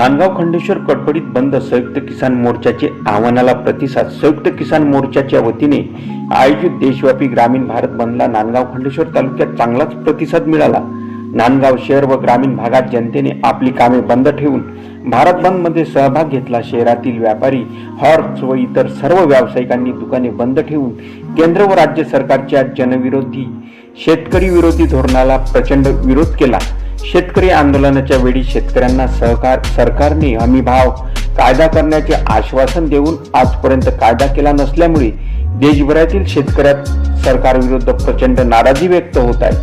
नांदगाव खंडेश्वर कडकडीत बंद संयुक्त किसान मोर्चाचे आव्हानाला प्रतिसाद. संयुक्त किसान मोर्चाच्या वतीने आयोजित देशव्यापी ग्रामीण भारत बंदला नांदगाव खंडेश्वर तालुक्यात चांगलाच प्रतिसाद मिळाला. नांदगाव शहर व ग्रामीण भागात जनतेने आपली कामे बंद ठेवून भारत बंदमध्ये सहभाग घेतला. शहरातील व्यापारी हॉर्स व इतर सर्व व्यावसायिकांनी दुकाने बंद ठेवून केंद्र व राज्य सरकारच्या जनविरोधी शेतकरी विरोधी धोरणाला प्रचंड विरोध केला. शेतकरी आंदोलनाच्या वेळी शेतकऱ्यांना सहकार सरकारने हमी भाव कायदा करण्याचे आश्वासन देऊन आजपर्यंत कायदा केला नसल्यामुळे देशभरातील शेतकऱ्यात सरकारविरुद्ध प्रचंड नाराजी व्यक्त होत आहे.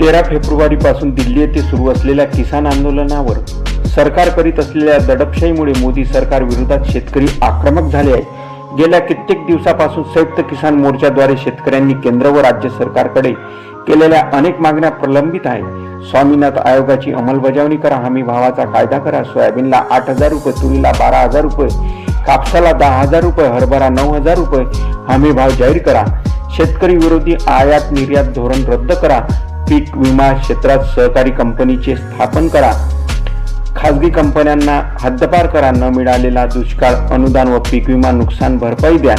तेरा फेब्रुवारी पासून दिल्ली येथे सुरू असलेल्या किसान आंदोलनावर सरकार करीत असलेल्या दडपशाहीमुळे मोदी सरकार विरोधात शेतकरी आक्रमक झाले आहेत. गेल्या कित्येक दिवसापासून संयुक्त किसान मोर्चाद्वारे शेतकऱ्यांनी केंद्र व राज्य सरकारकडे केलेल्या अनेक मागण्या प्रलंबित आहेत. स्वामीनाथ आयोगाची अंमलबजावणी करा हमी भावाचा कायदा करा सोयाबीनला आठ हजार रुपये तुरीला बारा हजार रुपये कापसाला दहा हजार रुपये हरभरा नऊ हजार रुपये हमी भाव जाहीर करा. शेतकरी विरोधी आयात निर्यात धोरण रद्द करा. पीक विमा क्षेत्रात सहकारी कंपनीचे स्थापन करा. खाजगी कंपन्यांना हद्दपार करा. न मिळालेला दुष्काळ अनुदान व पीक विमा नुकसान भरपाई द्या.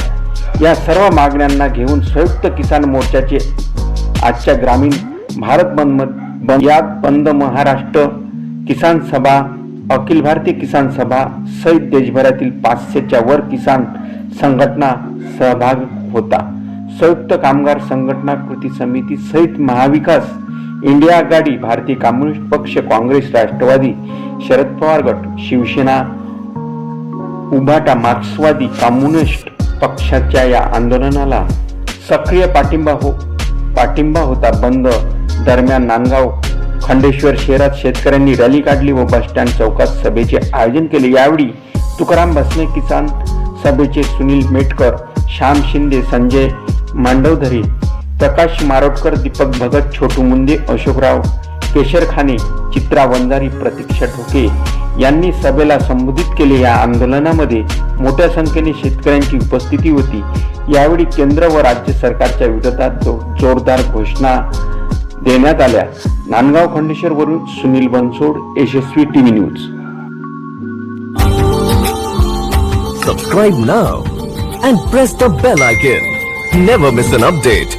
या सर्व मागण्यांना घेऊन संयुक्त किसान मोर्चाचे आजच्या ग्रामीण भारत बंद बंद यात बंद महाराष्ट्र किसान सभा अखिल भारतीय किसान सभा सहित देशभरातील पाचशेच्या वर किसान संघटना सहभाग होता. संयुक्त कामगार संघटना कृती समिती सहित महाविकास इंडिया आघाडी भारतीय कम्युनिस्ट पक्ष काँग्रेस राष्ट्रवादी शरद पवार गट शिवसेना उभाटा मार्क्सवादी कम्युनिस्ट पक्षाच्या या आंदोलनाला सक्रिय पाठिंबा हो पाठिंबा होता बंद. दरम्यान नांदगाव खंडेश्वर शहरात शेतकऱ्यांनी रॅली काढली व बसस्टँड चौकात सभेचे आयोजन केले. यावेळी तुकाराम भसने किसान सभेचे सुनील मेटकर श्याम शिंदे संजय मांडवधरी प्रकाश मारोटकर दीपक भगत छोटू मुंदे अशोकराव केशरखाने चित्रा वंजारी प्रतीक्षा ठोके यांनी सभेला संबोधित केले. या आंदोलनामध्ये मोठ्या संख्येने शेतकऱ्यांची उपस्थिती होती. यावेळी केंद्र व राज्य सरकारच्या विरोधात जोरदार घोषणा देण्यात आल्या. नांदगाव खंडेश्वर वरून Sunil Bansod Yashasvi TV news. Subscribe now and press the bell icon never miss an update